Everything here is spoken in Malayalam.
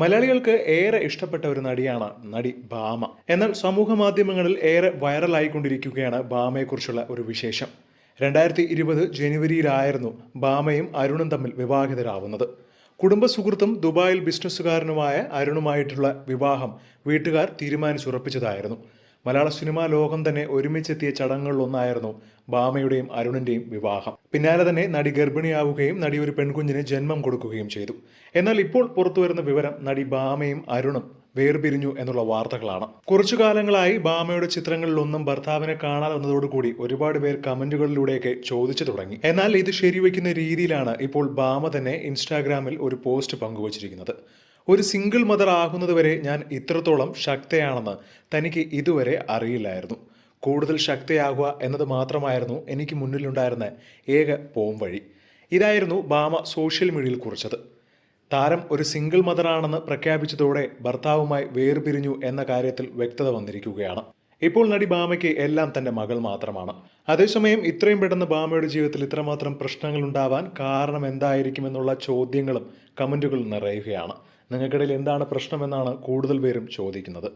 മലയാളികൾക്ക് ഏറെ ഇഷ്ടപ്പെട്ട ഒരു നടിയാണ് നടി ഭാമ. എന്നാൽ സമൂഹ മാധ്യമങ്ങളിൽ ഏറെ വൈറലായിക്കൊണ്ടിരിക്കുകയാണ് ഭാമയെക്കുറിച്ചുള്ള ഒരു വിശേഷം. രണ്ടായിരത്തി ഇരുപത് ജനുവരിയിലായിരുന്നു ഭാമയും അരുണും തമ്മിൽ വിവാഹിതരാവുന്നത്. കുടുംബ സുഹൃത്തും ദുബായിൽ ബിസിനസ്സുകാരനുമായ അരുണുമായിട്ടുള്ള വിവാഹം വീട്ടുകാർ തീരുമാനിച്ചുറപ്പിച്ചതായിരുന്നു. മലയാള സിനിമാ ലോകം തന്നെ ഒരുമിച്ചെത്തിയ ചടങ്ങുകളിലൊന്നായിരുന്നു ഭാമയുടെയും അരുണിന്റെയും വിവാഹം. പിന്നാലെ തന്നെ നടി ഗർഭിണിയാവുകയും നടി ഒരു പെൺകുഞ്ഞിന് ജന്മം കൊടുക്കുകയും ചെയ്തു. എന്നാൽ ഇപ്പോൾ പുറത്തുവരുന്ന വിവരം നടി ഭാമയും അരുണും വേർപിരിഞ്ഞു എന്നുള്ള വാർത്തകളാണ്. കുറച്ചു കാലങ്ങളായി ഭാമയുടെ ചിത്രങ്ങളിലൊന്നും ഭർത്താവിനെ കാണാതെ വന്നതോടുകൂടി ഒരുപാട് പേർ കമന്റുകളിലൂടെയൊക്കെ ചോദിച്ചു തുടങ്ങി. എന്നാൽ ഇത് ശരിവയ്ക്കുന്ന രീതിയിലാണ് ഇപ്പോൾ ബാമ തന്നെ ഇൻസ്റ്റാഗ്രാമിൽ ഒരു പോസ്റ്റ് പങ്കുവച്ചിരിക്കുന്നത്. ഒരു സിംഗിൾ മദർ ആകുന്നതുവരെ ഞാൻ ഇത്രത്തോളം ശക്തയാണെന്ന് തനിക്ക് ഇതുവരെ അറിയില്ലായിരുന്നു. കൂടുതൽ ശക്തയാകുക എന്നത് മാത്രമായിരുന്നു എനിക്ക് മുന്നിലുണ്ടായിരുന്ന ഏക പോം വഴി. ഇതായിരുന്നു ബാമ സോഷ്യൽ മീഡിയയിൽ കുറിച്ചത്. താരം ഒരു സിംഗിൾ മദറാണെന്ന് പ്രഖ്യാപിച്ചതോടെ ഭർത്താവുമായി വേർപിരിഞ്ഞു എന്ന കാര്യത്തിൽ വ്യക്തത വന്നിരിക്കുകയാണ്. ഇപ്പോൾ നടി ബാമയ്ക്ക് എല്ലാം തന്റെ മകൾ മാത്രമാണ്. അതേസമയം ഇത്രയും പെട്ടെന്ന് ബാമയുടെ ജീവിതത്തിൽ ഇത്രമാത്രം പ്രശ്നങ്ങൾ ഉണ്ടാവാൻ കാരണം എന്തായിരിക്കുമെന്നുള്ള ചോദ്യങ്ങളും കമന്റുകളും നിറയുകയാണ്. നിങ്ങൾക്കിടയിൽ എന്താണ് പ്രശ്നമെന്നാണ് കൂടുതൽ പേരും ചോദിക്കുന്നത്.